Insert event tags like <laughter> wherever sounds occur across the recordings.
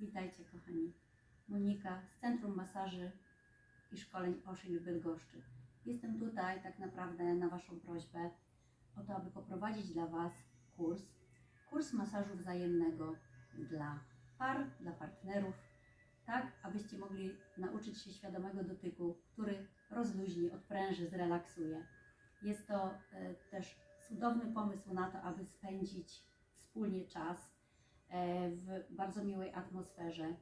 Witajcie kochani. Monika z Centrum Masaży i Szkoleń Oszyń w Bydgoszczy. Jestem tutaj tak naprawdę na Waszą prośbę o to, aby poprowadzić dla Was kurs. Kurs masażu wzajemnego dla par, dla partnerów, tak abyście mogli nauczyć się świadomego dotyku, który rozluźni, odpręży, zrelaksuje. Jest to e, też cudowny pomysł na to, aby spędzić wspólnie czas bardzo miłej atmosferze,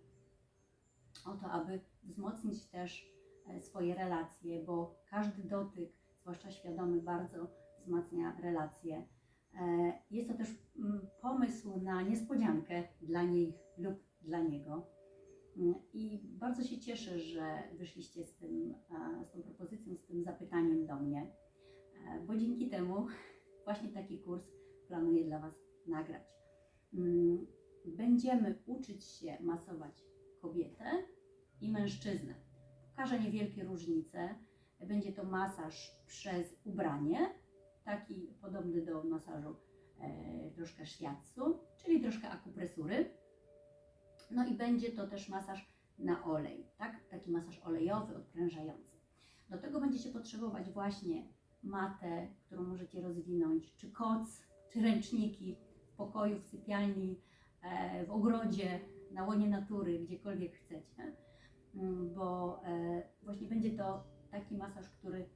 o to, aby wzmocnić też e, swoje relacje, bo każdy dotyk, zwłaszcza świadomy, bardzo wzmacnia relacje. E, Jest to też mm, pomysł na niespodziankę dla niej lub dla niego. Mm, I bardzo się cieszę, że wyszliście z, tym, z tą propozycją, z tym zapytaniem do mnie, e, bo dzięki temu <laughs> właśnie taki kurs planuję dla Was nagrać. Będziemy uczyć się masować kobietę i mężczyznę. Pokażę niewielkie różnice. Będzie to masaż przez ubranie, taki podobny do masażu e, troszkę shiatsu, czyli troszkę akupresury. No i będzie to też masaż na olej, tak? Taki masaż olejowy, odprężający. Do tego będziecie potrzebować właśnie matę, którą możecie rozwinąć, czy koc, czy ręczniki w pokoju, w sypialni, w ogrodzie, na łonie natury, gdziekolwiek chcecie, Mm, bo e, właśnie będzie to taki masaż, który,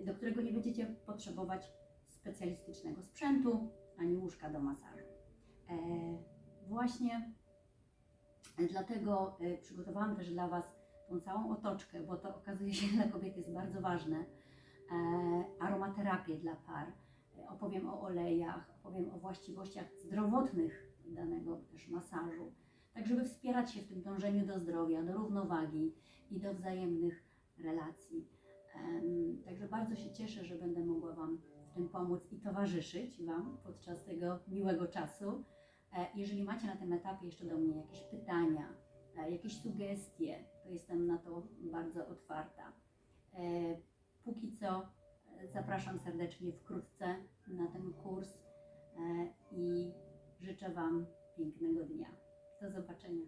e, do którego nie będziecie potrzebować specjalistycznego sprzętu ani łóżka do masażu. E, Właśnie dlatego e, przygotowałam też dla Was tą całą otoczkę, bo to okazuje się <laughs> dla kobiet jest bardzo ważne. E, Aromaterapię dla par. E, Opowiem o olejach, opowiem o właściwościach zdrowotnych danego też masażu. Tak, żeby wspierać się w tym dążeniu do zdrowia, do równowagi i do wzajemnych relacji. Także bardzo się cieszę, że będę mogła Wam w tym pomóc i towarzyszyć Wam podczas tego miłego czasu. E, Jeżeli macie na tym etapie jeszcze do mnie jakieś pytania, e, jakieś sugestie, to jestem na to bardzo otwarta. E, Póki co zapraszam serdecznie wkrótce na ten kurs życzę Wam pięknego dnia. Do zobaczenia.